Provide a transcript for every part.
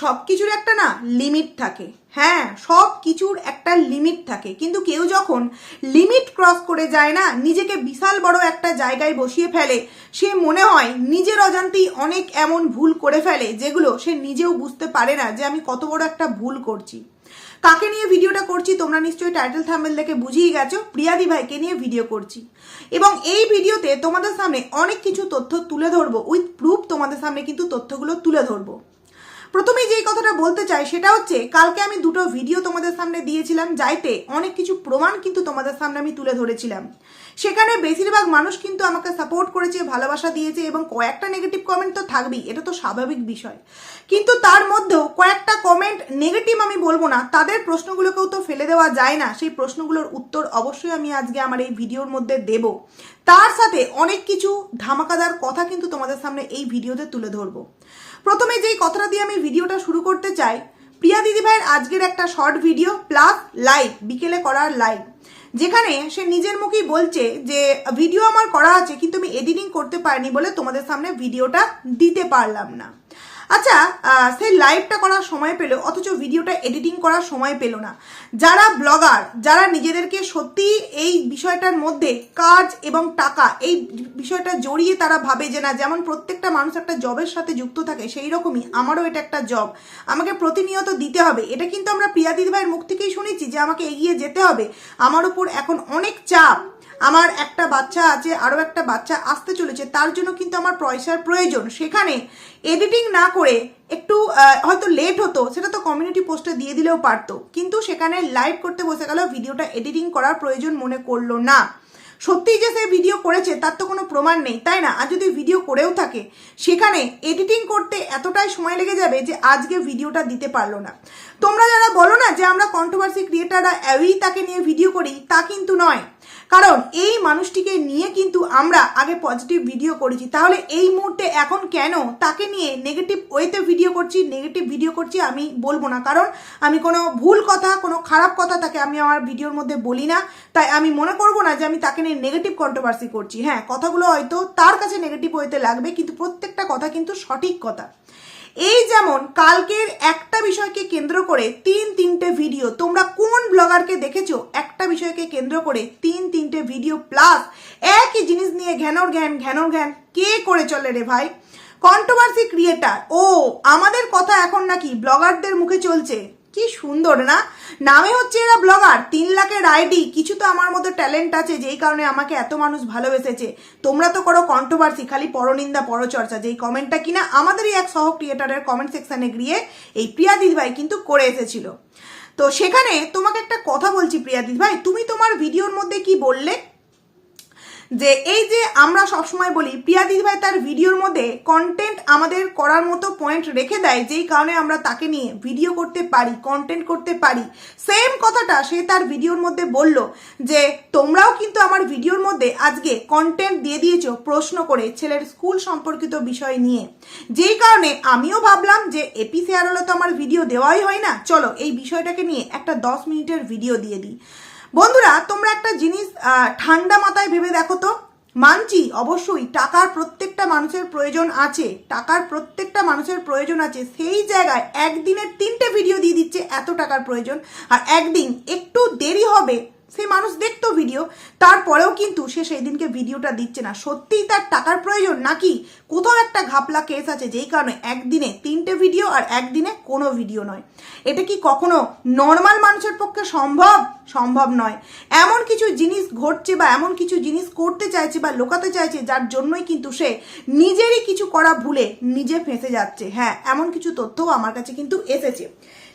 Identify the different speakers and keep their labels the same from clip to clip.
Speaker 1: সব কিছুর একটা না লিমিট থাকে। হ্যাঁ সব কিছুর একটা লিমিট থাকে। কিন্তু কেউ যখন লিমিট ক্রস করে যায় না, নিজেকে বিশাল বড় একটা জায়গায় বসিয়ে ফেলে, সে মনে হয় নিজের অজান্তেই অনেক এমন ভুল করে ফেলে, যেগুলো সে নিজেও বুঝতে পারে না যে আমি কত বড় একটা ভুল করছি। কাকে নিয়ে ভিডিওটা করছি তোমরা নিশ্চয়ই টাইটেল থাম্বেল দেখে বুঝিয়ে গেছো, প্রিয়াদি ভাইকে নিয়ে ভিডিও করছি। এবং এই ভিডিওতে তোমাদের সামনে অনেক কিছু তথ্য তুলে ধরবো, উইথ প্রুফ তোমাদের সামনে কিন্তু তথ্যগুলো তুলে ধরবো। প্রথমেই যেই কথাটা বলতে চাই, সেটা হচ্ছে কালকে আমি দুটো ভিডিও তোমাদের সামনে দিয়েছিলাম যাইতে অনেক কিছু প্রমাণ কিন্তু তোমাদের সামনে আমি তুলে ধরেছিলাম। সেখানে বেশিরভাগ মানুষ কিন্তু আমাকে সাপোর্ট করেছে, ভালোবাসা দিয়েছে এবং কয়েকটা নেগেটিভ কমেন্ট তো থাকবেই, এটা তো স্বাভাবিক বিষয়। কিন্তু তার মধ্যেও কয়েকটা কমেন্ট নেগেটিভ আমি বলব না, তাদের প্রশ্নগুলোকেও তো ফেলে দেওয়া যায় না, সেই প্রশ্নগুলোর উত্তর অবশ্যই আমি আজকে আমার এই ভিডিওর মধ্যে দেব। তার সাথে অনেক কিছু ধামাকাদার কথা কিন্তু তোমাদের সামনে এই ভিডিওতে তুলে ধরবো। প্রথমে যেই কথাটা দিয়ে আমি ভিডিওটা শুরু করতে চাই, প্রিয়া দিদি ভাইয়ের আজকের একটা শর্ট ভিডিও প্লাস লাইভ বিকেলে করার লাইভ যেখানে সে নিজের মুখেই বলছে যে, ভিডিও আমার করা আছে, কিন্তু আমি এডিটিং করতে পারিনি বলে তোমাদের সামনে ভিডিওটা দিতে পারলাম না। আচ্ছা সেই লাইভটা করার সময় পেল, অথচ ভিডিওটা এডিটিং করার সময় পেল না। যারা ব্লগার যারা নিজেদেরকে সত্যি এই বিষয়টার মধ্যে কাজ এবং টাকা, এই বিষয়টা জড়িয়ে তারা ভাবে যে না, যেমন প্রত্যেকটা মানুষ একটা জবের সাথে যুক্ত থাকে, সেই রকমই আমারও এটা একটা জব আমাকে প্রতিনিয়ত দিতে হবে। এটা কিন্তু আমরা প্রিয়া দিদি ভাইয়ের মুখ থেকেই শুনেছি যে আমাকে এগিয়ে যেতে হবে। আমার উপর এখন অনেক চাপ। আমার একটা বাচ্চা আছে আরও একটা বাচ্চা আসতে চলেছে, তার জন্য কিন্তু আমার পয়সার প্রয়োজন। সেখানে এডিটিং না করে একটু হয়তো লেট হতো, সেটা তো কমিউনিটি পোস্টে দিয়ে দিলেও পারতো। কিন্তু সেখানে লাইভ করতে বসে গেল ভিডিওটা এডিটিং করার প্রয়োজন মনে করল না। সত্যিই যে সে ভিডিও করেছে, তার তো কোনো প্রমাণ নেই, তাই না? আর যদি ভিডিও করেও থাকে, সেখানে এডিটিং করতে এতটাই সময় লেগে যাবে যে আজকে ভিডিওটা দিতে পারল না। তোমরা যারা বলো না যে আমরা কন্ট্রোভার্সি ক্রিয়েটাররা এওই তাকে নিয়ে ভিডিও করি, তা কিন্তু নয়। কারণ এই মানুষটিকে নিয়ে কিন্তু আমরা আগে পজিটিভ ভিডিও করেছি। তাহলে এই মুহূর্তে এখন কেন তাকে নিয়ে নেগেটিভ ওয়েতে ভিডিও করছি নেগেটিভ ভিডিও করছি আমি বলব না। কারণ আমি কোনো ভুল কথা, কোনো খারাপ কথা তাকে আমি আমার ভিডিওর মধ্যে বলি না। তাই আমি মনে করব না যে আমি তাকে নিয়ে নেগেটিভ কন্ট্রোভার্সি করছি। হ্যাঁ কথাগুলো হয়তো তার কাছে নেগেটিভ ওয়েতে লাগবে, কিন্তু প্রত্যেকটা কথা কিন্তু সঠিক কথা। এই যেমন কালকের একটা বিষয়কে কেন্দ্র করে তিন, তিনটে ভিডিও তোমরা কোন ব্লগারকে দেখেছ একটা বিষয়কে কেন্দ্র করে তিন, তিনটে ভিডিও প্লাস একই জিনিস নিয়ে ঘ্যানোর জ্ঞান ঘ্যানোর জ্ঞান কে করে চলে রে ভাই? কন্ট্রোভার্সি ক্রিয়েটার ও, আমাদের কথা এখন নাকি ব্লগারদের মুখে চলছে। কি সুন্দর, না? নামে হচ্ছে এরা ব্লগার, তিন লাখের আইডি, কিছু তো আমার মধ্যে ট্যালেন্ট আছে যেই কারণে আমাকে এত মানুষ ভালোবেসেছে। তোমরা তো করো কন্ট্রোভার্সি খালি পরনিন্দা, পরচর্চা, যেই কমেন্টটা কিনা আমাদেরই এক সহ ক্রিয়েটারের কমেন্ট সেকশনে গিয়ে এই প্রিয়া দিদিভাই কিন্তু করে এসেছিল। তো সেখানে তোমাকে একটা কথা বলছি প্রিয়া দিদিভাই তুমি তোমার ভিডিওর মধ্যে কি বললে? যে এই যে আমরা সবসময় বলি প্রিয়া দিদিভাই তার ভিডিওর মধ্যে কন্টেন্ট আমাদের করার মতো পয়েন্ট রেখে দেয়, যেই কারণে আমরা তাকে নিয়ে ভিডিও করতে পারি কন্টেন্ট করতে পারি। সেম কথাটা সে তার ভিডিওর মধ্যে বলল যে, তোমরাও কিন্তু আমার ভিডিওর মধ্যে আজকে কন্টেন্ট দিয়ে দিয়েছ প্রশ্ন করে ছেলের স্কুল সম্পর্কিত বিষয় নিয়ে। যেই কারণে আমিও ভাবলাম যে এপি শেয়ারলে তো আমার ভিডিও দেওয়াই হয় না। চলো এই বিষয়টাকে নিয়ে একটা দশ মিনিটের ভিডিও দিয়ে দিই। বন্ধুরা, তোমরা একটা জিনিস ঠান্ডা মাথায় ভেবে দেখো তো। মানছি, অবশ্যই টাকার প্রত্যেকটা মানুষের প্রয়োজন আছে, টাকার প্রত্যেকটা মানুষের প্রয়োজন আছে। সেই জায়গায় একদিনের তিনটে ভিডিও দিয়ে দিচ্ছে এত টাকার প্রয়োজন। আর একদিন একটু দেরি হবে সেই মানুষ দেখতো ভিডিও তারপরেও কিন্তু সে সেই দিনকে ভিডিওটা দিচ্ছে না। সত্যিই তার টাকার প্রয়োজন নাকি? কোথাও একটা ঘাপলা কেস আছে যেই কারণে একদিনে তিনটে ভিডিও আর একদিনে কোনো ভিডিও নয়। এটা কি কখনো নর্মাল মানুষের পক্ষে সম্ভব? সম্ভব নয়। এমন কিছু জিনিস ঘটছে বা এমন কিছু জিনিস করতে চাইছে বা লোকাতে চাইছে যার জন্যই কিন্তু সে নিজেরই কিছু করা ভুলে নিজে ফেঁসে যাচ্ছে। হ্যাঁ এমন কিছু তথ্যও আমার কাছে কিন্তু এসেছে।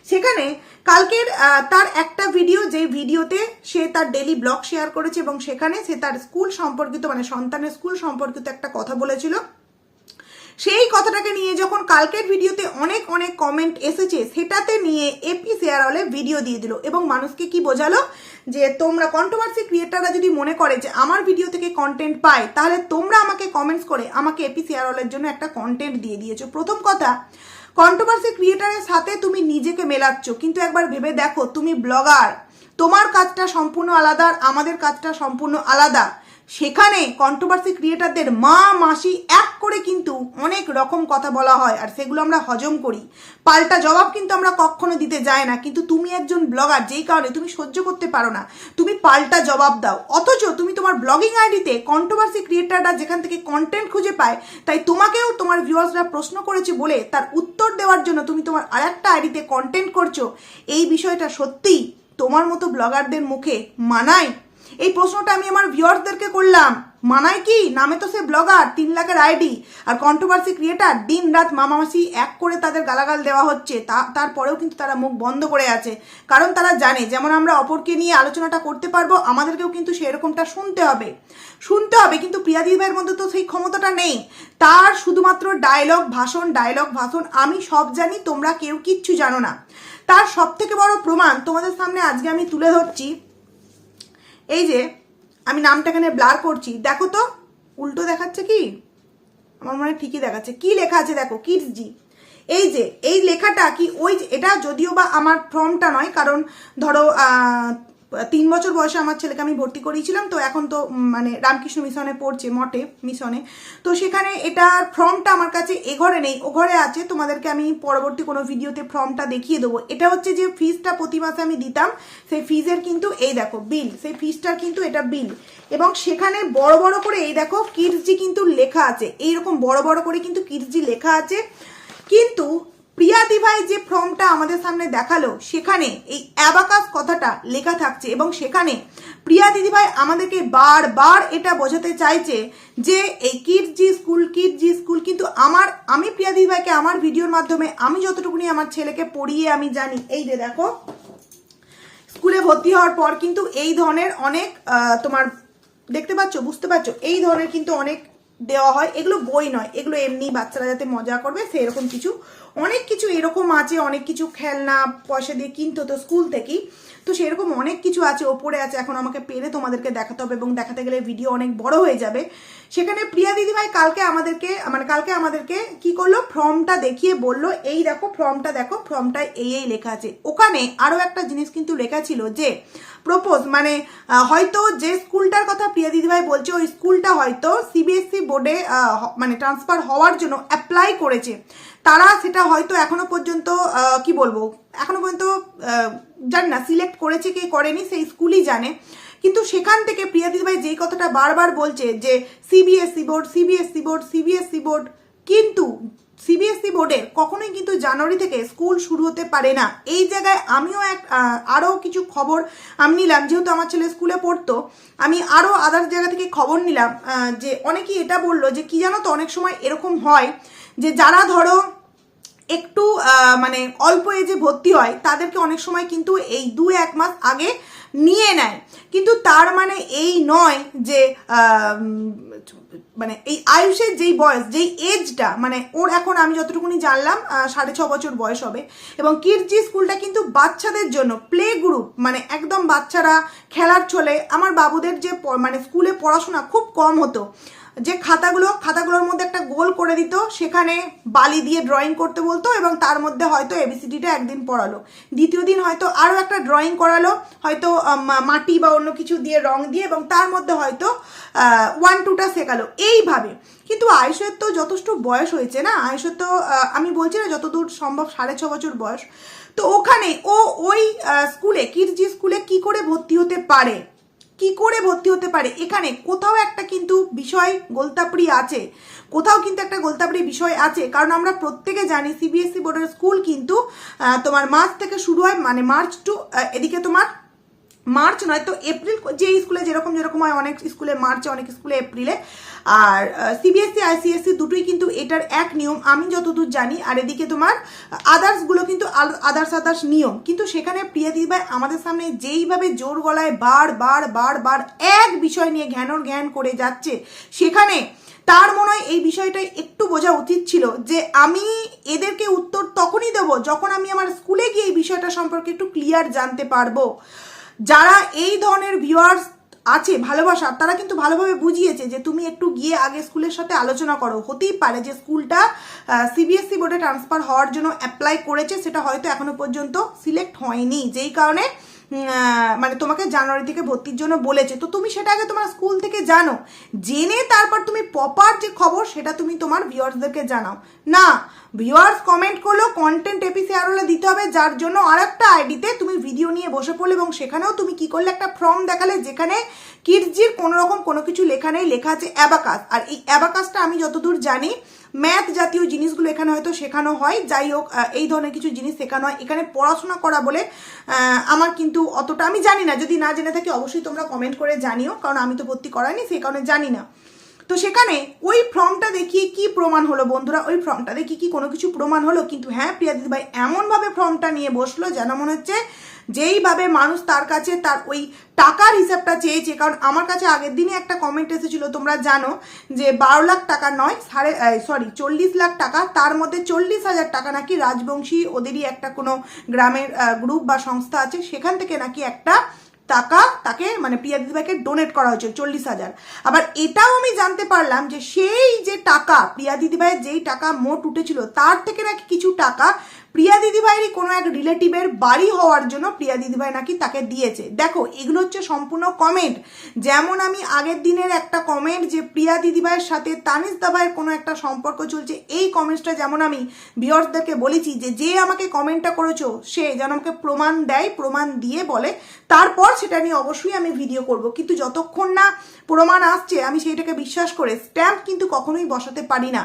Speaker 1: সেখানে কালকের তার একটা ভিডিও যে ভিডিওতে সে তার ডেলি ব্লগ শেয়ার করেছে এবং সেখানে সে তার স্কুল সম্পর্কিত মানে সন্তানের স্কুল সম্পর্কিত একটা কথা বলেছিল। সেই কথাটাকে নিয়ে যখন কালকের ভিডিওতে অনেক অনেক কমেন্ট এসেছে, সেটাতে নিয়ে এপি শেয়ারলে ভিডিও দিয়ে দিল এবং মানুষকে কি বোঝালো? যে তোমরা কন্ট্রোভার্সি ক্রিয়েটাররা যদি মনে করে যে আমার ভিডিও থেকে কন্টেন্ট পায়, তাহলে তোমরা আমাকে কমেন্টস করে আমাকে এপি শেয়ারলের জন্য একটা কন্টেন্ট দিয়ে দিয়েছ। প্রথম কথা কন্ট্রোভার্সি ক্রিয়েটারের সাথে তুমি নিজেকে মেলাচ্ছ। কিন্তু একবার ভেবে দেখো, তুমি ব্লগার তোমার কাজটা সম্পূর্ণ আলাদা আর আমাদের কাজটা সম্পূর্ণ আলাদা। সেখানে কন্ট্রোভার্সি ক্রিয়েটারদের মা, মাসি এক করে কিন্তু অনেক রকম কথা বলা হয়, আর সেগুলো আমরা হজম করি। পাল্টা জবাব কিন্তু আমরা কখনো দিতে যাই না, কিন্তু তুমি একজন ব্লগার যেই কারণে তুমি সহ্য করতে পারো না, তুমি পাল্টা জবাব দাও। অথচ তুমি তোমার ব্লগিং আইডিতে কন্ট্রোভার্সি ক্রিয়েটাররা যেখান থেকে কন্টেন্ট খুঁজে পায়, তাই তোমাকেও তোমার ভিউয়ার্সরা প্রশ্ন করেছে বলে তার উত্তর দেওয়ার জন্য তুমি তোমার আরেকটা আইডিতে কন্টেন্ট করছ। এই বিষয়টা সত্যিই তোমার মতো ব্লগারদের মুখে মানায় এই প্রশ্নটা আমি আমার ভিউয়ার্সদেরকে করলাম। মানায় কি? নামে তো সে ব্লগার তিন লাখের আইডি আর কন্ট্রোভার্সি ক্রিয়েটার দিন রাত মামামাসি এক করে তাদের গালাগাল দেওয়া হচ্ছে। তা, তারপরেও কিন্তু তারা মুখ বন্ধ করে আছে। কারণ তারা জানে, যেমন আমরা অপরকে নিয়ে আলোচনাটা করতে পারব, আমাদেরকেও কিন্তু সেরকমটা শুনতে হবে। শুনতে হবে, কিন্তু প্রিয়াদি ভাইয়ের মধ্যে তো সেই ক্ষমতাটা নেই। তার শুধুমাত্র ডায়লগ ভাষণ ডায়লগ ভাষণ, আমি সব জানি, তোমরা কেউ কিচ্ছু জানো না। তার সব থেকে বড় প্রমাণ তোমাদের সামনে আজকে আমি তুলে ধরছি। এই যে, আমি নামটা এখানে ব্লার করছি। দেখো তো, উল্টো দেখাচ্ছে কি? আমার মনে ঠিকই দেখাচ্ছে। কি লেখা আছে দেখো কিডস জি এই যে, এই লেখাটা কি, ওই এটা যদিও বা আমার ফর্মটা নয়, কারণ ধরো তিন বছর বয়সে আমার ছেলেকে আমি ভর্তি করিয়েছিলাম, তো এখন তো মানে রামকৃষ্ণ মিশনে পড়ছে, মঠে, মিশনে। তো সেখানে এটার ফর্মটা আমার কাছে এ ঘরে নেই। ও ঘরে আছে, তোমাদেরকে আমি পরবর্তী কোনো ভিডিওতে ফর্মটা দেখিয়ে দেবো। এটা হচ্ছে যে ফিজটা প্রতি মাসে আমি দিতাম, সেই ফিজের কিন্তু, এই দেখো, বিল, সেই ফিজটার কিন্তু এটা বিল। এবং সেখানে বড় বড় করে, এই দেখো কিডসজি কিন্তু লেখা আছে। এইরকম বড় বড় করে কিন্তু কিডসজি লেখা আছে। কিন্তু প্রিয়া দিভাই যে ফর্মটা আমাদের সামনে দেখাল, সেখানে এই অ্যাবাকাস কথাটা লেখা থাকছে এবং সেখানে প্রিয়া দিদিভাই আমাদেরকে বারবার এটা বোঝাতে চাইছে যে এই Kidzee school Kidzee school কিন্তু আমার, আমি প্রিয়া দিদিভাইকে আমার ভিডিওর মাধ্যমে আমি যতটুকুনি আমার ছেলেকে পড়িয়ে আমি জানি, এই যে দেখো, স্কুলে ভর্তি হওয়ার পর কিন্তু এই ধরনের অনেক তোমার দেখতে পাচ্ছ, বুঝতে পারছ, এই ধরনের কিন্তু অনেক দেওয়া হয়, এগুলো বই নয়, এগুলো এমনি বাচ্চারা যাতে মজা করবে, সেরকম কিছু অনেক কিছু এরকম আছে, অনেক কিছু খেলনা পয়সা দিয়ে কিনতে হতো স্কুল থেকেই। তো সেরকম অনেক কিছু আছে, ওপরে আছে, এখন আমাকে পেরে তোমাদেরকে দেখাতে হবে এবং দেখাতে গেলে ভিডিও অনেক বড় হয়ে যাবে। সেখানে প্রিয়া দিদিভাই কালকে আমাদেরকে মানে কালকে আমাদেরকে কি করল? ফর্মটা দেখিয়ে বলল, এই দেখো ফর্মটা দেখো ফর্মটায় এই এই লেখা আছে। ওখানে আরও একটা জিনিস কিন্তু লেখা ছিল যে প্রপোজ মানে হয়তো যে স্কুলটার কথা প্রিয়া দিদিভাই বলছে, ওই স্কুলটা হয়তো সিবিএসসি বোর্ডে মানে ট্রান্সফার হওয়ার জন্য অ্যাপ্লাই করেছে। তারা সেটা হয়তো এখনও পর্যন্ত কি বলব, এখনও পর্যন্ত জানি না সিলেক্ট করেছে কি করেনি, সেই স্কুলই জানে। কিন্তু সেখান থেকে প্রিয়া দিদিভাই যেই কথাটা বারবার বলছে যে CBSE board CBSE board CBSE board কিন্তু সিবিএসসি বোর্ডে কখনোই কিন্তু জানুয়ারি থেকে স্কুল শুরু হতে পারে না। এই জায়গায় আমিও এক আরও কিছু খবর আমি নিলাম, যেহেতু আমার ছেলে স্কুলে পড়তো, আমি আরও আদার্স জায়গা থেকে খবর নিলাম যে অনেকেই এটা বলল যে কি জানো তো অনেক সময় এরকম হয় যে যারা ধরো একটু মানে অল্প এজে ভর্তি হয়, তাদেরকে অনেক সময় কিন্তু এই দু এক মাস আগে নিয়ে নেয়। কিন্তু তার মানে এই নয় যে মানে এই আয়ুষের যেই বয়স, যেই এজটা মানে ওর এখন আমি যতটুকুনি জানলাম সাড়ে ছ বছর বয়স হবে। এবং কিডজি স্কুলটা কিন্তু বাচ্চাদের জন্য, প্লে গ্রুপ মানে একদম বাচ্চারা খেলার ছলে, আমার বাবুদের যে মানে স্কুলে পড়াশোনা খুব কম হতো। যে খাতাগুলো, খাতাগুলোর মধ্যে একটা গোল করে দিত, সেখানে বালি দিয়ে ড্রয়িং করতে বলতো এবং তার মধ্যে হয়তো এবিসিডিটা একদিন পড়ালো। দ্বিতীয় দিন হয়তো আরও একটা ড্রয়িং করালো, হয়তো মাটি বা অন্য কিছু দিয়ে রং দিয়ে এবং তার মধ্যে হয়তো ওয়ান টুটা শেখালো। এইভাবে। কিন্তু আয়ুষের তো যথেষ্ট বয়স হয়েছে না? আয়ুষের তো আমি বলছি না যতদূর সম্ভব সাড়ে ছ বছর বয়স। তো ওখানে ও ওই স্কুলে, কিরজি স্কুলে কি করে ভর্তি হতে পারে? কি করে ভর্তি হতে পারে? এখানে কোথাও একটা কিন্তু বিষয় গোলতাপড়ি আছে। কোথাও কিন্তু একটা গোলতাপড়ি বিষয় আছে। কারণ আমরা প্রত্যেকে জানি সিবিএসসি বোর্ডের স্কুল কিন্তু তোমার মার্চ থেকে শুরু হয় মানে মার্চ টু এদিকে তোমার মার্চ নয়, তো এপ্রিল যে স্কুলে যেরকম যেরকম হয়, অনেক স্কুলে মার্চে, অনেক স্কুলে এপ্রিলে। আর সিবিএসসি আইসিএসসি দুটোই কিন্তু এটার এক নিয়ম। আমি যতদূর জানি, আর এদিকে তোমার আদার্সগুলো কিন্তু আদার্স আদার্স নিয়ম। কিন্তু সেখানে প্রিয়া দিদিভাই আমাদের সামনে যেইভাবে জোর গলায় বার বার বার বার এক বিষয় নিয়ে জ্ঞানর জ্ঞান করে যাচ্ছে, সেখানে তার মনে হয় এই বিষয়টা একটু বোঝা উচিত ছিল যে আমি এদেরকে উত্তর তখনই দেব যখন আমি আমার স্কুলে গিয়ে এই বিষয়টা সম্পর্কে একটু ক্লিয়ার জানতে পারব। যারা এই ধরনের ভিউয়ার্স আছে, ভালোবাসা তারা কিন্তু ভালোভাবে বুঝিয়েছে যে তুমি একটু গিয়ে আগে স্কুলের সাথে আলোচনা করো। হতেই পারে যে স্কুলটা সিবিএসসি বোর্ডে ট্রান্সফার হওয়ার জন্য অ্যাপ্লাই করেছে, সেটা হয়তো এখনও পর্যন্ত সিলেক্ট হয়নি। যেই কারণে মানে তোমাকে জানুয়ারি থেকে ভর্তির জন্য বলেছে। তো তুমি সেটা আগে তোমার স্কুল থেকে জানো। জেনে তারপর তুমি প্রপার যে খবর, সেটা তুমি তোমার ভিউয়ার্সদেরকে জানাও। না ভিউয়ার্স কমেন্ট করল কন্টেন্ট এপিসি আরোলে দিতে হবে, যার জন্য আরেকটা আইডিতে তুমি ভিডিও নিয়ে বসে পড়লে এবং সেখানেও তুমি কি করলে? একটা ফর্ম দেখালে যেখানে কিডসজির কোনো রকম কোনো কিছু লেখা নেই, লেখা আছে অ্যাবাকাস আর এই অ্যাবাকাসটা আমি যতদূর জানি ম্যাথ জাতীয় জিনিসগুলো এখানে হয়তো শেখানো হয়। যাই হোক এই ধরনের কিছু জিনিস শেখানো হয়। এখানে পড়াশোনা করা বলে আমার কিন্তু অতটা আমি জানি না। যদি না জেনে থাকি, অবশ্যই তোমরা কমেন্ট করে জানিও। কারণ আমি তো ভর্তি করাইনি, সেই কারণে জানি না। তো সেখানে ওই ফর্মটা দেখিয়ে কি প্রমাণ হলো বন্ধুরা? ওই ফর্মটা দেখিয়ে কি কোনো কিছু প্রমাণ হলো? কিন্তু হ্যাঁ প্রিয়া দিদিভাই, এমনভাবে ফর্মটা নিয়ে বসল যেন মনে হচ্ছে যেইভাবে মানুষ তার কাছে তার ওই টাকার হিসাবটা চেয়েছে। কারণ আমার কাছে আগের দিনই একটা কমেন্ট এসেছিল, তোমরা জানো যে বারো লাখ টাকা নয়, সাড়ে সরি চল্লিশ লাখ টাকা, তার মধ্যে চল্লিশ হাজার টাকা নাকি রাজবংশী ওদেরই একটা কোনো গ্রামের গ্রুপ বা সংস্থা আছে, সেখান থেকে নাকি একটা টাকা তাকে মানে প্রিয়া দিদিভাইকে ডোনেট করা হয়েছে, চল্লিশ হাজার। আবার এটাও আমি জানতে পারলাম যে সেই যে টাকা প্রিয়া দিদিভাইয়ের যেই টাকা মোট উঠেছিল, তার থেকে নাকি কিছু টাকা প্রিয়া দিদিভাইয়েরই কোনো এক রিলেটিভের বাড়ি হওয়ার জন্য প্রিয়া দিদিভাই নাকি তাকে দিয়েছে। দেখো, এগুলো হচ্ছে সম্পূর্ণ কমেন্ট যেমন আমি আগের দিনের একটা কমেন্ট যে প্রিয়া দিদিভাইয়ের সাথে তানিস দাভাইয়ের কোনো একটা সম্পর্ক চলছে, এই কমেন্টসটা যেমন আমি ভিওর্সদেরকে বলেছি যে যে আমাকে কমেন্টটা করেছ, সে যেন আমাকে প্রমাণ দেয়, প্রমাণ দিয়ে বলে তারপর সেটা নিয়ে অবশ্যই আমি ভিডিও করব। কিন্তু যতক্ষণ না প্রমাণ আসছে, আমি সেইটাকে বিশ্বাস করে স্ট্যাম্প কিন্তু কখনোই বসাতে পারি না।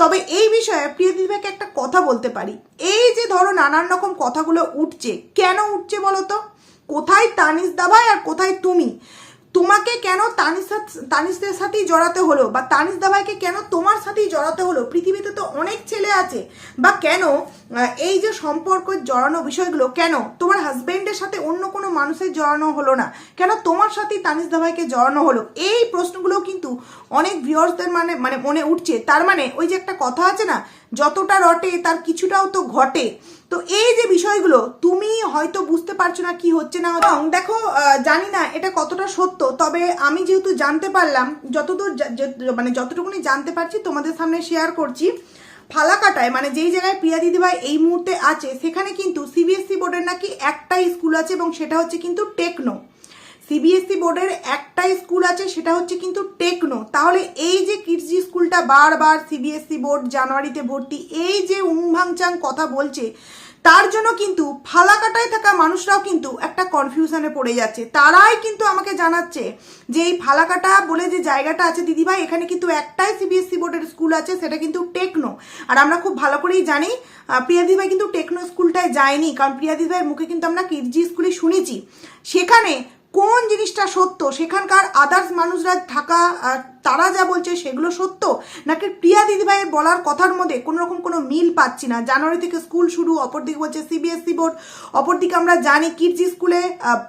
Speaker 1: তবে এই বিষয়ে প্রিয় দিদিভাইকে একটা কথা বলতে পারি। এই যে ধরো নানান রকম কথাগুলো উঠছে, কেন উঠছে বলো তো? কোথায় তানিস দাবায় আর কোথায় তুমি? তোমাকে কেন তানিস তানিসদের সাথেই জড়াতে হলো? বা তানিস দাভাইকে কেন তোমার সাথেই জড়াতে হলো? পৃথিবীতে তো অনেক ছেলে আছে। বা কেন এই যে সম্পর্ক জড়ানো বিষয়গুলো, কেন তোমার হাজব্যান্ডের সাথে অন্য কোনো মানুষের জড়ানো হলো না? কেন তোমার সাথেই তানিস দাভাইকে জড়ানো হলো? এই প্রশ্নগুলো কিন্তু অনেক ভিউয়ার্সদের মানে মানে মনে উঠছে। তার মানে ওই যে একটা কথা আছে না যতটা রটে, তার কিছুটাও তো ঘটে। তো এই যে বিষয়গুলো, তুমি হয়তো বুঝতে পারছ না কি হচ্ছে না এবং দেখো জানি না এটা কতটা সত্য, তবে আমি যেহেতু জানতে পারলাম, যতদূর মানে যতটুকুনি জানতে পারছি, তোমাদের সামনে শেয়ার করছি। ফালাকাটায় মানে যেই জায়গায় প্রিয়া দিদিভাই এই মুহূর্তে আছে, সেখানে কিন্তু সিবিএসসি বোর্ডের নাকি একটাই স্কুল আছে, এবং সেটা হচ্ছে কিন্তু টেকনো সিবিএসসি বোর্ডের একটাই স্কুল আছে সেটা হচ্ছে কিন্তু টেকনো। তাহলে এই যে কিডজি স্কুলটা বারবার সিবিএসসি বোর্ড জানুয়ারিতে ভর্তি এই যে উংভাংচাং কথা বলছে তার জন্য কিন্তু ফালাকাটায় থাকা মানুষরাও কিন্তু একটা কনফিউশনে পড়ে যাচ্ছে। তারাই কিন্তু আমাকে জানাচ্ছে যে এই ফালাকাটা বলে যে জায়গাটা আছে দিদিভাই এখানে কিন্তু একটাই সিবিএসসি বোর্ডের স্কুল আছে সেটা কিন্তু টেকনো। আর আমরা খুব ভালো করেই জানি আহ, প্রিয়া দিদিভাই কিন্তু টেকনো স্কুলটায় যায়নি কারণ প্রিয়া দিদিভাইয়ের মুখে কিন্তু আমরা কিডজি স্কুলে শুনেছি। সেখানে কোন জিনিসটা সত্য? সেখানকার আদার্স মানুষরা থাকা তারা যা বলছে সেগুলো সত্য? নাকি প্রিয়া দিদিভাইয়ের বলার কথার মধ্যে কোনো রকম কোনো মিল পাচ্ছি না? জানুয়ারি থেকে স্কুল শুরু, অপরদিকে বলছে সিবিএসসি বোর্ড অপরদিকে আমরা জানি কিডজি স্কুলে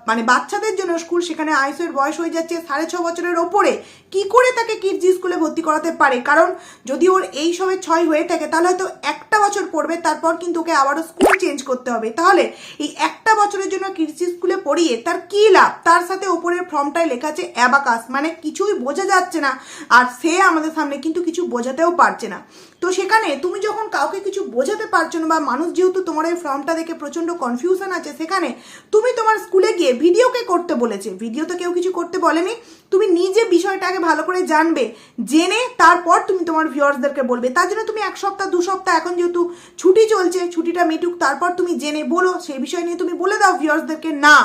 Speaker 1: মানে বাচ্চাদের জন্য স্কুল সেখানে আইসের বয়স হয়ে যাচ্ছে সাড়ে ছ বছরের ওপরে। কি করে তাকে কিডজি স্কুলে ভর্তি করাতে পারে? কারণ যদি ওর এই সবে ছয় হয়ে থাকে, তাহলে হয়তো একটা বছর পড়বে, তারপর কিন্তু ওকে আবারও স্কুল চেঞ্জ করতে হবে। তাহলে এই একটা বছরের জন্য কিডজি স্কুলে পড়িয়ে তার কি লাভ? তার সাথে ওপরের ফর্মটায় লেখা আছে অ্যাবাকাস মানে কিছুই বোঝা যাচ্ছে না। আর সে আমাদের সামনে কিন্তু কিছু বোঝাতেও পারছে না। তো সেখানে তুমি যখন কাউকে কিছু বোঝাতে পারছ না বা মানুষ যেহেতু তোমার এই ফর্মটা দেখে প্রচণ্ড কনফিউশন আছে, সেখানে তুমি তোমার স্কুলে গিয়ে ভিডিওকে করতে বলেছে। ভিডিও তো কেউ কিছু করতে বলেনি। তুমি নিজে বিষয়টাকে ভালো করে জানবে, জেনে তারপর তুমি তোমার ভিউয়ার্সদেরকে বলবে। তার জন্য তুমি এক সপ্তাহ, দু সপ্তাহ এখন যেহেতু ছুটি চলছে, ছুটিটা মিটুক, তারপর তুমি জেনে বলো। সেই বিষয় নিয়ে তুমি বলে দাও ভিউয়ার্সদেরকে না।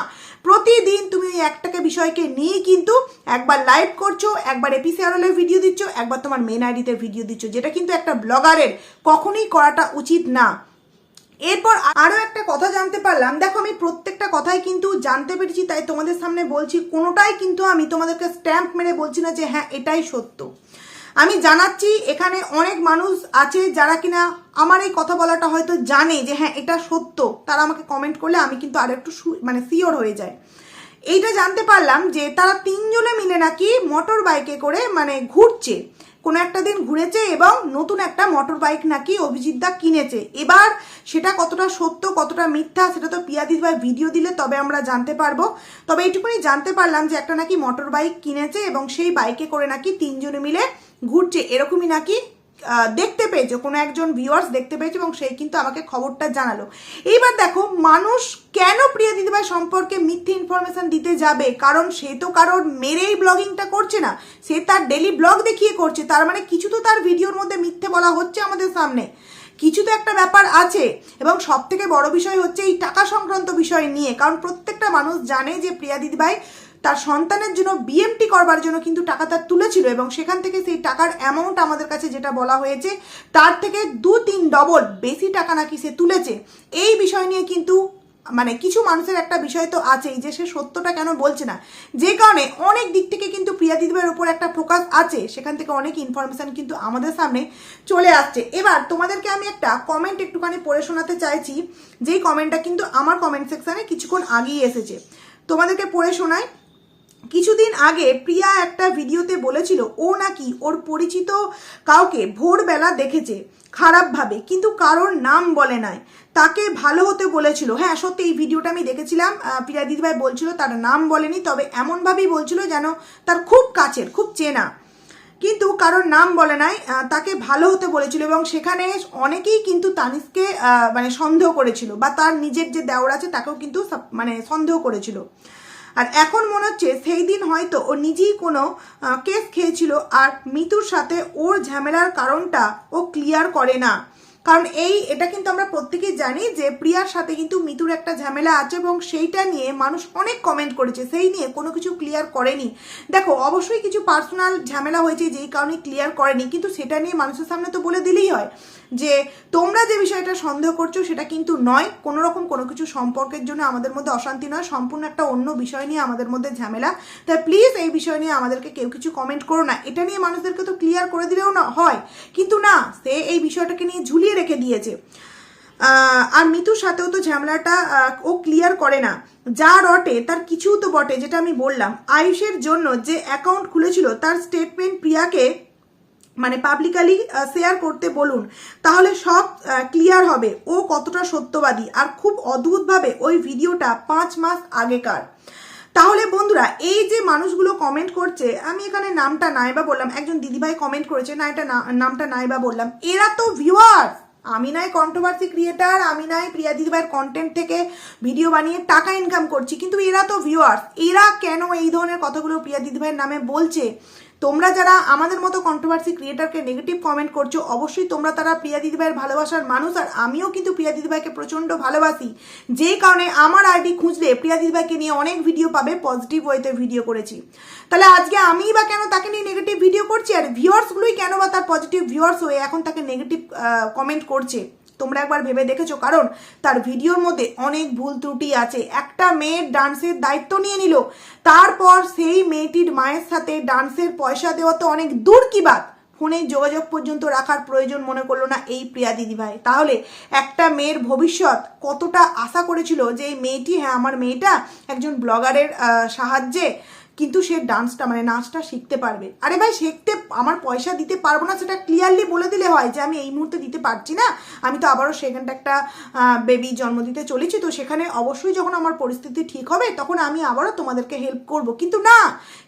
Speaker 1: প্রতিদিন তুমি ওই একটাকে বিষয়কে নিয়ে কিন্তু একবার লাইভ করছ, একবার এপিসি এপিসিআরএলের ভিডিও দিচ্ছ, একবার তোমার মেন আইডিতে ভিডিও দিচ্ছ, যেটা কিন্তু একটা ব্লগারের কখনোই করাটা উচিত না। এরপর আরও একটা কথা জানতে পারলাম। দেখো, আমি প্রত্যেকটা কথাই কিন্তু জানতে পেরেছি, তাই তোমাদের সামনে বলছি, কোনোটাই কিন্তু আমি তোমাদেরকে স্ট্যাম্প মেরে বলছি না যে হ্যাঁ এটাই সত্য। আমি জানাচ্ছি, এখানে অনেক মানুষ আছে যারা কিনা আমার এই কথা বলাটা হয়তো জানে যে হ্যাঁ এটা সত্য। তারা আমাকে কমেন্ট করলে আমি কিন্তু আর একটু মানে সিওর হয়ে যায় এইটা জানতে পারলাম যে তারা তিনজনে মিলে নাকি মোটর বাইকে করে মানে ঘুরছে। কোনো একটা দিন ঘুরেছে এবং নতুন একটা মোটর বাইক নাকি অভিজিৎ দা কিনেছে। এবার সেটা কতটা সত্য, কতটা মিথ্যা, সেটা তো পিয়াদিস ভাই ভিডিও দিলে তবে আমরা জানতে পারব। তবে এইটুকুনি জানতে পারলাম যে একটা নাকি মোটর বাইক কিনেছে এবং সেই বাইকে করে নাকি তিনজনে মিলে ঘুরছে, এরকমই নাকি দেখতে পেয়েছে, কোনো একজন ভিউয়ার্স দেখতে পেয়েছে এবং সেই কিন্তু আমাকে খবরটা জানালো। এইবার দেখো, মানুষ কেন প্রিয়া দিদিভাই সম্পর্কে মিথ্যে ইনফরমেশন দিতে যাবে? কারণ সে তো কারোর মেরেই ব্লগিংটা করছে না। সে তার ডেলি ব্লগ দেখিয়ে করছে, তার মানে কিছু তো তার ভিডিওর মধ্যে মিথ্যে বলা হচ্ছে আমাদের সামনে। কিছু তো একটা ব্যাপার আছে, এবং সব থেকে বড় বিষয় হচ্ছে এই টাকা সংক্রান্ত বিষয় নিয়ে। কারণ প্রত্যেকটা মানুষ জানে যে প্রিয়া দিদিভাই তার সন্তানের জন্য বিএমটি করবার জন্য কিন্তু টাকা তার তুলেছিল এবং সেখান থেকে সেই টাকার অ্যামাউন্ট আমাদের কাছে যেটা বলা হয়েছে, তার থেকে দু তিন ডবল বেশি টাকা নাকি সে তুলেছে। এই বিষয় নিয়ে কিন্তু মানে কিছু মানুষের একটা বিষয় তো আছেই যে সে সত্যটা কেন বলছে না। যে কারণে অনেক দিক থেকে কিন্তু প্রিয়া দিদিভাইয়ের উপর একটা ফোকাস আছে, সেখান থেকে অনেক ইনফরমেশন কিন্তু আমাদের সামনে চলে আসছে। এবার তোমাদেরকে আমি একটা কমেন্ট একটুখানি পড়ে শোনাতে চাইছি, যেই কমেন্টটা কিন্তু আমার কমেন্ট সেকশানে কিছুক্ষণ আগেই এসেছে। তোমাদেরকে পড়ে শোনাই কিছুদিন আগে প্রিয়া একটা ভিডিওতে বলেছিল, ও নাকি ওর পরিচিত কাউকে ভোরবেলা দেখেছে খারাপভাবে, কিন্তু কারোর নাম বলে নাই। তাকে ভালো হতে বলেছিল। হ্যাঁ সত্যি এই ভিডিওটা আমি দেখেছিলাম। প্রিয়া দিদিভাই বলছিল, তার নাম বলেনি, তবে এমনভাবেই বলছিল যেন তার খুব কাছের, খুব চেনা। কিন্তু কারোর নাম বলে নাই তাকে ভালো হতে বলেছিল এবং সেখানে অনেকেই কিন্তু তানিসকে মানে সন্দেহ করেছিল বা তার নিজের যে দেওর আছে, তাকেও কিন্তু মানে সন্দেহ করেছিল। আর এখন মনে হচ্ছে সেই দিন হয়তো ও নিজেই কোনো কেস খেয়েছিল আর মিতুর সাথে ওর ঝামেলার কারণটা ও ক্লিয়ার করে না। কারণ এই, এটা কিন্তু আমরা প্রত্যেকেই জানি যে প্রিয়ার সাথে কিন্তু মিতুর একটা ঝামেলা আছে এবং সেইটা নিয়ে মানুষ অনেক কমেন্ট করেছে। সেই নিয়ে কোনো কিছু ক্লিয়ার করেনি। দেখো, অবশ্যই কিছু পার্সোনাল ঝামেলা হয়েছে যেই কারণে ক্লিয়ার করেনি, কিন্তু সেটা নিয়ে মানুষের সামনে তো বলে দিলেই হয়। যে তোমরা যে বিষয়টা সন্দেহ করছ সেটা কিন্তু নয় কোনো রকম কোনো কিছু সম্পর্কের জন্য আমাদের মধ্যে অশান্তি নয়, সম্পূর্ণ একটা অন্য বিষয় নিয়ে আমাদের মধ্যে ঝামেলা। তাই প্লিজ এই বিষয় নিয়ে আমাদেরকে কেউ কিছু কমেন্ট করো না। এটা নিয়ে মানুষদেরকে তো ক্লিয়ার করে দিলেও না, হয়। কিন্তু না, সে এই বিষয়টাকে নিয়ে ঝুলিয়ে রেখে দিয়েছে। আর মিতুর সাথেও তো ঝামেলাটা ও ক্লিয়ার করে না। যা রটে, তার কিছু তো বটে, যেটা আমি বললাম। আয়ুষের জন্য যে অ্যাকাউন্ট খুলেছিল, তার স্টেটমেন্ট প্রিয়াকে মানে পাবলিকালি শেয়ার করতে বলুন, তাহলে সব ক্লিয়ার হবে। ও কতটা সত্যবাদী আর খুব অদ্ভুতভাবে ওই ভিডিওটা পাঁচ মাস আগেকার। তাহলে বন্ধুরা, এই যে মানুষগুলো কমেন্ট করছে, আমি এখানে নামটা নাই বা বললাম, একজন দিদিভাই কমেন্ট করেছে, না, এটা নামটা নাইবা বললাম, এরা তো ভিউয়ার্স আমি নাই কন্ট্রোভার্সি ক্রিয়েটার আমি নাই প্রিয়া দিদিভাইয়ের কন্টেন্ট থেকে ভিডিও বানিয়ে টাকা ইনকাম করছি, কিন্তু এরা তো ভিউয়ার্স এরা কেন এই ধরনের কথাগুলো প্রিয়া দিদিভাইয়ের নামে বলছে? তোমরা যারা আমাদের মতো কন্ট্রোভার্সি ক্রিয়েটারকে নেগেটিভ কমেন্ট করছ, অবশ্যই তোমরা তারা প্রিয়া দিদিভাইয়ের ভালোবাসার মানুষ, আর আমিও কিন্তু প্রিয়া দিদিভাইকে প্রচণ্ড ভালোবাসি। যেই কারণে আমার আইডি খুঁজলে প্রিয়া দিদিভাইকে নিয়ে অনেক ভিডিও পাবে পজিটিভ ওয়েতে ভিডিও করেছি। তাহলে আজকে আমিই বা কেন তাকে নিয়ে নেগেটিভ ভিডিও করছি, আর ভিউয়ার্সগুলোই কেন বা তার পজিটিভ ভিউয়ার্স হয়ে এখন তাকে নেগেটিভ কমেন্ট করছে? তোমরা একবার ভেবে দেখেছ? কারণ তার ভিডিওর মধ্যে অনেক ভুল ত্রুটি আছে। একটা মেয়ের ডান্সের দায়িত্ব নিয়ে নিল। তারপর সেই মেয়েটির মায়ের সাথে ডান্সের পয়সা দেওয়া তো অনেক দূর কি বাত? ফোনে যোগাযোগ পর্যন্ত রাখার প্রয়োজন মনে করল না এই প্রিয়া দিদিভাই তাহলে একটা মেয়ের ভবিষ্যৎ কতটা আশা করেছিল যে এই মেয়েটি হ্যাঁ আমার মেয়েটা একজন ব্লগারের সাহায্যে কিন্তু সে ডান্সটা মানে নাচটা শিখতে পারবে। আরে ভাই, শিখতে, আমার পয়সা দিতে পারব না, সেটা ক্লিয়ারলি বলে দিলে হয় যে, আমি এই মুহূর্তে দিতে পারছি না। আমি তো আবারও সেখানটা একটা বেবি জন্ম দিতে চলেছি, তো সেখানে অবশ্যই যখন আমার পরিস্থিতি ঠিক হবে, তখন আমি আবারও তোমাদেরকে হেল্প করব। কিন্তু না,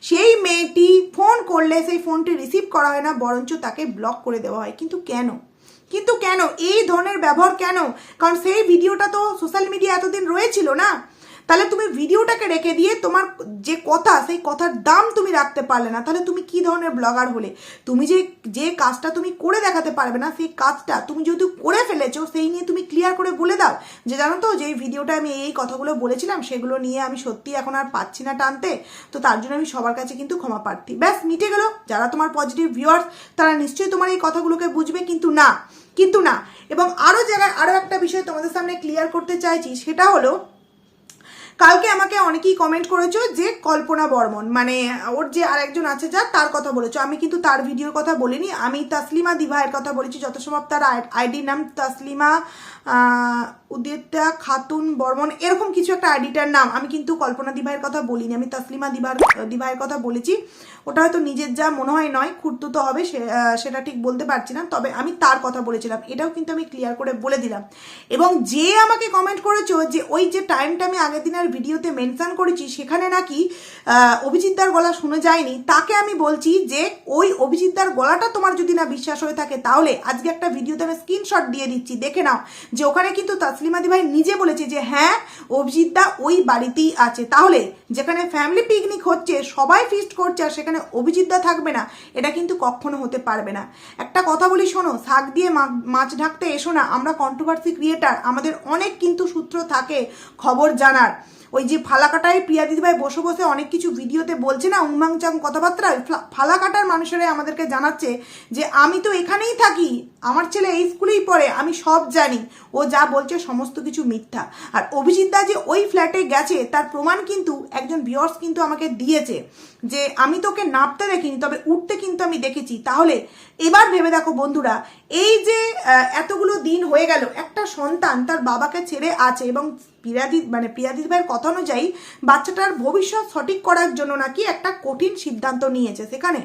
Speaker 1: সেই মেয়েটি ফোন করলে, সেই ফোনটি রিসিভ করা হয় না, বরঞ্চ তাকে ব্লক করে দেওয়া হয়। কিন্তু কেন? কিন্তু কেন? এই ধরনের ব্যবহার কেন? কারণ সেই ভিডিওটা তো সোশ্যাল মিডিয়া এতদিন রয়েছিল না। তাহলে তুমি ভিডিওটাকে রেখে দিয়ে তোমার যে কথা, সেই কথার দাম তুমি রাখতে পারলে না। তাহলে তুমি কি ধরনের ব্লগার হলে? তুমি যে যে কাজটা তুমি করে দেখাতে পারবে না, সেই কাজটা তুমি যেহেতু করে ফেলেছো, সেই নিয়ে তুমি ক্লিয়ার করে বলে দাও। যে জানো তো, যে এই ভিডিওটা আমি এই কথাগুলো বলেছিলাম, সেগুলো নিয়ে আমি সত্যি এখন আর পাচ্ছি না টানতে। তো তার জন্য আমি সবার কাছে কিন্তু ক্ষমা প্রার্থী। ব্যাস, মিটে গেল। যারা তোমার পজিটিভ ভিউয়ার্স তারা নিশ্চয়ই তোমার এই কথাগুলোকে বুঝবে, কিন্তু না কিন্তু না। এবং আরও জায়গায় আরও একটা বিষয় তোমাদের সামনে ক্লিয়ার করতে চাইছি, সেটা হলো কালকে আমাকে অনেকেই কমেন্ট করেছ যে কল্পনা বর্মন মানে ওর যে আর একজন আছে যা, তার কথা বলেছ। আমি কিন্তু তার ভিডিওর কথা বলিনি, আমি তাসলিমা দিভাইয়ের কথা বলেছি, যত সম্ভব তার আইডির নাম তাসলিমা উদিতা খাতুন বর্মন, এরকম কিছু একটা আইডিটার নাম। আমি কিন্তু কল্পনা দিভাইয়ের কথা বলিনি, আমি তসলিমা দিভার দিভাইয়ের কথা বলেছি। ওটা হয়তো নিজের যা মনে হয় নয় তো হবে সেটা ঠিক বলতে পারছি না, তবে আমি তার কথা বলেছিলাম। এটাও কিন্তু আমি ক্লিয়ার করে বলে দিলাম। এবং যে আমাকে কমেন্ট করেছ যে ওই যে টাইমটা আমি আগের দিনের ভিডিওতে মেনশান করেছি, সেখানে নাকি অভিজিৎদার গলা শুনে যায়নি, তাকে আমি বলছি যে ওই অভিজিৎদার গলাটা তোমার যদি না বিশ্বাস হয়ে থাকে, তাহলে আজকে একটা ভিডিওতে আমি স্ক্রিনশট দিয়ে দিচ্ছি, দেখে নাও। যে ওখানে কিন্তু তসলিমা দিভাই নিজে বলেছে যে হ্যাঁ অভিজিৎদা ওই বাড়িতেই আছে। তাহলে যেখানে ফ্যামিলি পিকনিক হচ্ছে, সবাই ফিস্ট করছে আর সেখানে অভিজিৎদা থাকবে না, এটা কিন্তু কখনো হতে পারবে না। একটা কথা বলি শোনো, শাক দিয়ে মাছ ঢাকতে এসো না, আমরা কন্ট্রোভার্সি ক্রিয়েটার আমাদের অনেক কিন্তু সূত্র থাকে খবর জানার। ওই যে ফালাকাটায় প্রিয়া দিদিভাই বসে বসে অনেক কিছু ভিডিওতে বলছে না উমাংচাং কথাবার্তা, ওই ফ্লা- ফালাকাটার মানুষেরাই আমাদেরকে জানাচ্ছে যে, আমি তো এখানেই থাকি, আমার ছেলে এই স্কুলেই পড়ে, আমি সব জানি, ও যা বলছে সমস্ত কিছু মিথ্যা। আর অভিজিৎ দা যে ওই ফ্ল্যাটে গেছে, তার প্রমাণ কিন্তু একজন বিয়র্স কিন্তু আমাকে দিয়েছে। যে আমি তোকে নাপতে দেখিনি, তবে উঠতে কিন্তু আমি দেখেছি। তাহলে এবার ভেবে দেখো বন্ধুরা, এই যে এতগুলো দিন হয়ে গেল, একটা সন্তান তার বাবাকে ছেড়ে আছে এবং প্রিয়াদি মানে প্রিয়াদিদ ভাইয়ের কথা অনুযায়ী বাচ্চাটার ভবিষ্যৎ সঠিক করার জন্য নাকি একটা কঠিন সিদ্ধান্ত নিয়েছে সেখানে।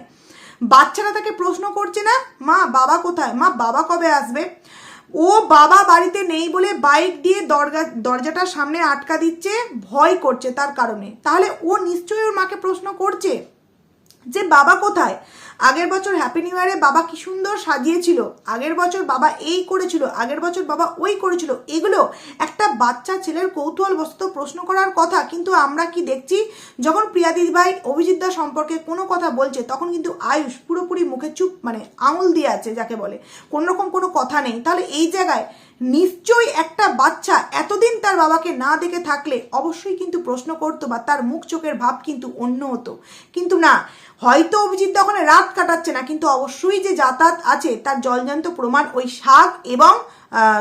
Speaker 1: বাচ্চারা তাকে প্রশ্ন করছে না, মা, বাবা কোথায়? মা, বাবা কবে আসবে? ও বাবা বাড়িতে নেই বলে বাইক দিয়ে দরজা দরজাটার সামনে আটকা দিচ্ছে, ভয় করছে তার কারণে। তাহলে ও নিশ্চয়ই ওর মাকে প্রশ্ন করছে যে, বাবা কোথায়? আগের বছর হ্যাপি নিউ ইয়ারে বাবা কি সুন্দর সাজিয়েছিল। আগের বছর বাবা এই করেছিল, আগের বছর বাবা ওই করেছিল। এগুলো একটা বাচ্চা ছেলের কৌতূহল বস্ত প্রশ্ন করার কথা, কিন্তু আমরা কি দেখছি? যখন প্রিয়াদিদি ভাই অভিজিৎ দা সম্পর্কে কোনো কথা বলছে, তখন কিন্তু আয়ুষ পুরোপুরি মুখে চুপ মানে আঙুল দিয়ে আছে যাকে বলে। কোনো রকম কোনো কথা নেই। তাহলে এই জায়গায় নিশ্চয়ই একটা বাচ্চা এতদিন তার বাবাকে না দেখে থাকলে অবশ্যই কিন্তু প্রশ্ন করতো বা তার মুখ চোখের ভাব কিন্তু অন্য হতো। কিন্তু না হয়তো অভিজিৎ দা ওখানে রাত কাটাচ্ছে না, কিন্তু অবশ্যই যে যাতায়াত আছে তার জলজান্ত প্রমাণ ওই শাক এবং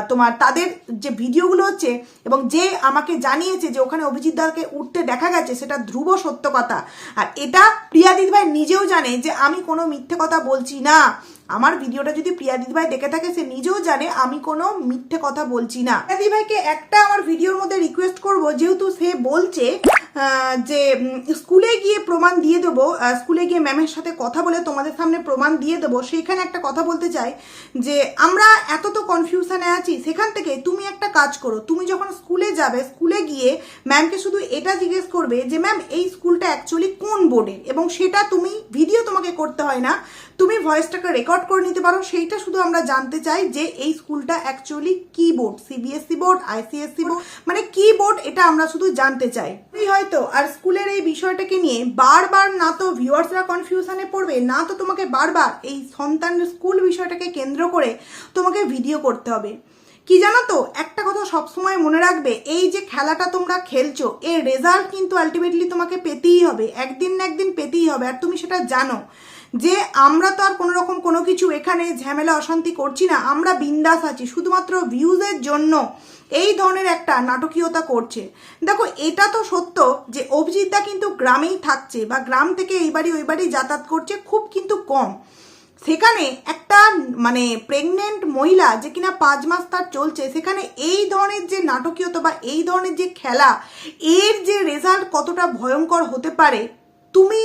Speaker 1: তোমার তাদের যে ভিডিওগুলো হচ্ছে এবং যে আমাকে জানিয়েছে যে ওখানে অভিজিৎ দাকে উঠতে দেখা গেছে সেটা ধ্রুব সত্য কথা। আর এটা প্রিয়া ভাই নিজেও জানে যে আমি কোনো মিথ্যে কথা বলছি না। আমার ভিডিওটা যদি প্রিয়া দিদিভাই দেখে থাকে সে নিজেও জানে আমি কোনো মিথ্যে কথা বলছি না। প্রিয়া দিদিভাইকে একটা আমার ভিডিওর মধ্যে রিকোয়েস্ট করব, যেহেতু সে বলছে যে স্কুলে গিয়ে প্রমাণ দিয়ে দেবো স্কুলে গিয়ে ম্যামের সাথে কথা বলে তোমাদের সামনে প্রমাণ দিয়ে দেবো, সেইখানে একটা কথা বলতে চাই, যে আমরা এত তো কনফিউশনে আছি, সেখান থেকে তুমি একটা কাজ করো, তুমি যখন স্কুলে যাবে, স্কুলে গিয়ে ম্যামকে শুধু এটা জিজ্ঞেস করবে যে, ম্যাম, এই স্কুলটা অ্যাকচুয়ালি কোন বোর্ডের এবং সেটা তুমি ভিডিও তোমাকে করতে হয় না, তুমি ভয়েসটাকে রেকর্ড করে নিতে পারো, সেইটা শুধু আমরা জানতে চাই যে এই স্কুলটা অ্যাকচুয়ালি কি board CBSE board ICSE board মানে কি বোর্ড এটা আমরা শুধু জানতে চাই। তুমি হয়তো? আর স্কুলের এই বিষয়টাকে নিয়ে বারবার না তো ভিউয়ার্সরা কনফিউশনে পড়বে, না তো তোমাকে বারবার এই সন্তানের স্কুল বিষয়টাকে কেন্দ্র করে তোমাকে ভিডিও করতে হবে। কি জানো তো? একটা কথা সবসময় মনে রাখবে, এই যে খেলাটা তোমরা খেলছো, এর রেজাল্ট কিন্তু আলটিমেটলি তোমাকে পেতেই হবে, একদিন না একদিন পেতেই হবে, আর তুমি সেটা জানো যে আমরা তো আর কোনো রকম কোনো কিছু এখানে ঝামেলা অশান্তি করছি না, আমরা বিন্দাস আছি, শুধুমাত্র ভিউজের জন্য। এই ধরনের একটা নাটকীয়তা করছে। দেখো, এটা তো সত্য যে অভিজিৎদা কিন্তু গ্রামেই থাকছে বা গ্রাম থেকে এই বাড়ি ওই বাড়ি যাতায়াত করছে খুব কিন্তু কম। সেখানে একটা মানে প্রেগনেন্ট মহিলা যে কিনা পাঁচ মাস তার চলছে, সেখানে এই ধরনের যে নাটকীয়তা বা এই ধরনের যে খেলা, এর যে রেজাল্ট কতটা ভয়ঙ্কর হতে পারে, তুমি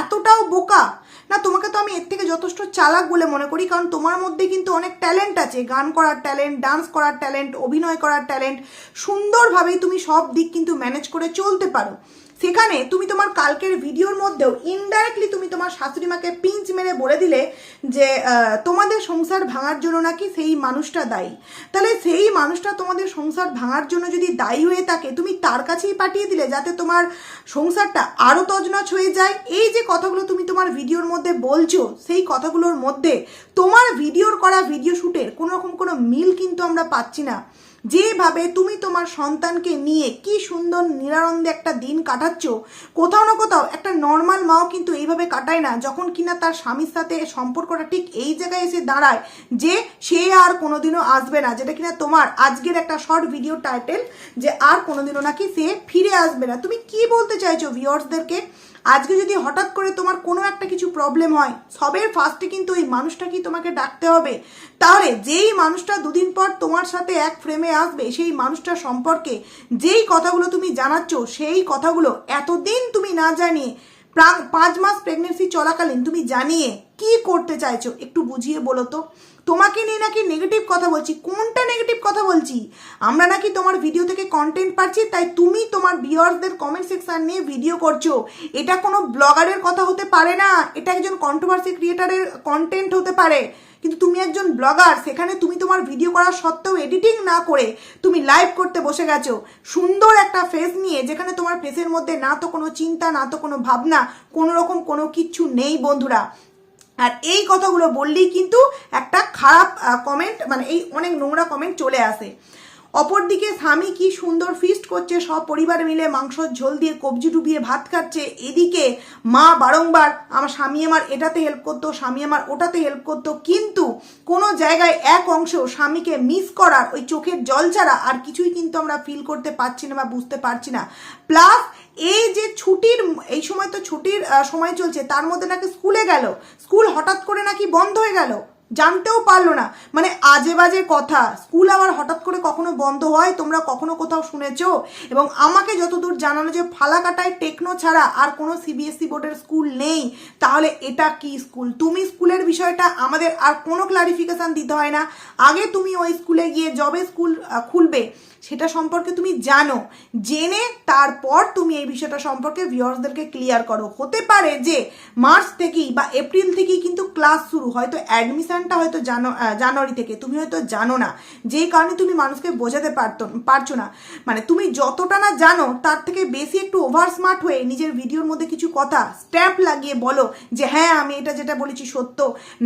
Speaker 1: এতটাও বোকা না, তোমাকে তো আমি এর থেকে যথেষ্ট চালাক বলে মনে করি, কারণ তোমার মধ্যে কিন্তু অনেক ট্যালেন্ট আছে। গান করার ট্যালেন্ট ডান্স করার ট্যালেন্ট অভিনয় করার ট্যালেন্ট সুন্দরভাবেই তুমি সব দিক কিন্তু ম্যানেজ করে চলতে পারো। সেখানে তুমি তোমার কালকের ভিডিওর মধ্যেও ইনডাইরেক্টলি তুমি তোমার শাশুড়ি মাকে পিঞ্চ মেরে বলে দিলে যে তোমাদের সংসার ভাঙার জন্য নাকি সেই মানুষটা দায়ী। তাহলে সেই মানুষটা তোমাদের সংসার ভাঙার জন্য যদি দায়ী হয়ে থাকে, তুমি তার কাছেই পাঠিয়ে দিলে যাতে তোমার সংসারটা আরও তজনছ হয়ে যায়? এই যে কথাগুলো তুমি তোমার ভিডিওর মধ্যে বলছো, সেই কথাগুলোর মধ্যে তোমার ভিডিওর করা ভিডিও শ্যুটের কোনো রকম কোনো মিল কিন্তু আমরা পাচ্ছি না। যেভাবে তুমি তোমার সন্তানকে নিয়ে কি সুন্দর নিরানন্দে একটা দিন কাটাচ্ছ, কোথাও না কোথাও একটা নর্মাল মাও কিন্তু এইভাবে কাটায় না। যখন কিনা তার স্বামীর সাথে সম্পর্কটা ঠিক এই জায়গায় এসে দাঁড়ায় যে সে আর কোনোদিনও আসবে না। যেটা কিনা তোমার আজকের একটা শর্ট ভিডিও টাইটেল যে আর কোনোদিনও নাকি সে ফিরে আসবে না। তুমি কি বলতে চাইছো ভিউয়ার্সদেরকে আজকে যদি হঠাৎ করে তোমার কোনো একটা কিছু প্রবলেম হয়, সবের ফার্স্টে কিন্তু ওই মানুষটাকেই তোমাকে ডাকতে হবে। তাহলে যেই মানুষটা দুদিন পর তোমার সাথে এক ফ্রেমে আসবে, সেই মানুষটা সম্পর্কে যেই কথাগুলো তুমি জানাচ্ছ, সেই কথাগুলো এতদিন তুমি না জানিয়ে প্রাং পাঁচ মাস প্রেগনেন্সি চলাকালীন তুমি জানিয়ে কি করতে চাইছো, একটু বুঝিয়ে বলো তো। তোমাকে নিয়ে নাকি নেগেটিভ কথা বলছি। কোনটা নেগেটিভ কথা বলছি? আমরা নাকি তোমার ভিডিও থেকে কন্টেন্ট পাচ্ছি, তাই তুমি তোমার ভিউয়ার্সদের কমেন্ট সেকশন নিয়ে ভিডিও করছ। এটা কোনো ব্লগারের কথা হতে পারে না, এটা একজন কন্ট্রোভার্সি ক্রিয়েটারের কন্টেন্ট হতে পারে। কিন্তু তুমি একজন ব্লগার সেখানে তুমি তোমার ভিডিও করার সত্ত্বেও এডিটিং না করে তুমি লাইভ করতে বসে গেছো। সুন্দর একটা ফেস নিয়ে, যেখানে তোমার ফেসের মধ্যে না তো কোনো চিন্তা, না তো কোনো ভাবনা, কোনো রকম কোনো কিচ্ছু নেই বন্ধুরা। আর এই কথাগুলো বললেই কিন্তু একটা খারাপ কমেন্ট মানে এই অনেক নোংরা কমেন্ট চলে আসে। অপরদিকে স্বামী কি সুন্দর ফিস্ট করছে, সব পরিবার মিলে মাংসর ঝোল দিয়ে কবজি ডুবিয়ে ভাত খাচ্ছে, এদিকে মা বারংবার, আমার স্বামী আমার এটাতে হেল্প করতো, স্বামী আমার ওটাতে হেল্প করতো। কিন্তু কোনো জায়গায় এক অংশেও স্বামীকে মিস করার ওই চোখের জল ছাড়া আর কিছুই কিন্তু আমরা ফিল করতে পারছি না বা বুঝতে পারছি না। প্লাস এই যে ছুটির, এই সময় তো ছুটির সময় চলছে, তার মধ্যে নাকি স্কুলে গেল। স্কুল হঠাৎ করে নাকি বন্ধ হয়ে গেল। জানতেও পারল না। মানে আজে বাজে কথা। স্কুল আবার হঠাৎ করে কখনো বন্ধ হয়? তোমরা কখনো কোথাও শুনেছো? এবং আমাকে যতদূর জানানো যে ফালাকাটায় টেকনো ছাড়া আর কোনো সিবিএসসি বোর্ডের স্কুল নেই, তাহলে এটা কি স্কুল? তুমি স্কুলের বিষয়টা আমাদের আর কোনো ক্লারিফিকেশান দিতে হয় না। আগে তুমি ওই স্কুলে গিয়ে যবে স্কুল খুলবে সেটা সম্পর্কে তুমি জানো। জেনে তারপর তুমি এই বিষয়টা সম্পর্কে ভিউয়ার্সদেরকে ক্লিয়ার করো। হতে পারে যে মার্চ থেকেই বা এপ্রিল থেকেই কিন্তু ক্লাস শুরু হয়তো অ্যাডমিশানটা হয়তো জানো জানুয়ারি থেকে। তুমি হয়তো জানো না। যেই কারণে তুমি মানুষকে বোঝাতে পারতো পারছ না। মানে তুমি যতটা না জানো, তার থেকে বেশি একটু ওভার স্মার্ট হয়ে নিজের ভিডিওর মধ্যে কিছু কথা স্ট্যাম্প লাগিয়ে বলো যে হ্যাঁ আমি এটা যেটা বলেছি সত্য।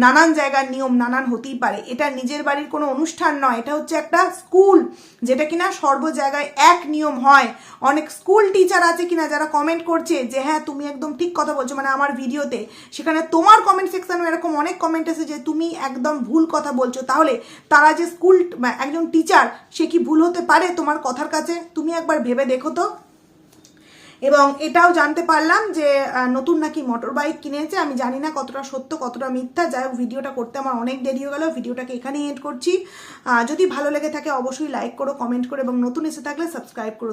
Speaker 1: নানান জায়গার নিয়ম নানান হতেই পারে। এটা নিজের বাড়ির কোনো অনুষ্ঠান নয়। এটা হচ্ছে একটা স্কুল যেটা কিনা সর্ব জায়গায় এক নিয়ম হয়। অনেক স্কুল টিচার আছে কিনা যারা কমেন্ট করছে যে হ্যাঁ তুমি একদম ঠিক কথা বলছো। মানে আমার ভিডিওতে। সেখানে তোমার কমেন্ট সেকশানে এরকম অনেক কমেন্ট আছে যে, তুমি একদম ভুল কথা বলছো। তাহলে তারা যে স্কুল একজন টিচার সে কি ভুল হতে পারে তোমার কথার কাছে? তুমি একবার ভেবে দেখো তো। এবং এটাও জানতে পারলাম যে নতুন নাকি মোটর বাইক কিনেছে। আমি জানি না কতটা সত্য, কতটা মিথ্যা। যাই হোক, ভিডিওটা করতে আমার অনেক দেরি হয়ে গেল। ভিডিওটাকে এখানেই এড করছি। যদি ভালো লেগে থাকে, অবশ্যই লাইক করো কমেন্ট করো এবং নতুন এসে থাকলে সাবস্ক্রাইব করো।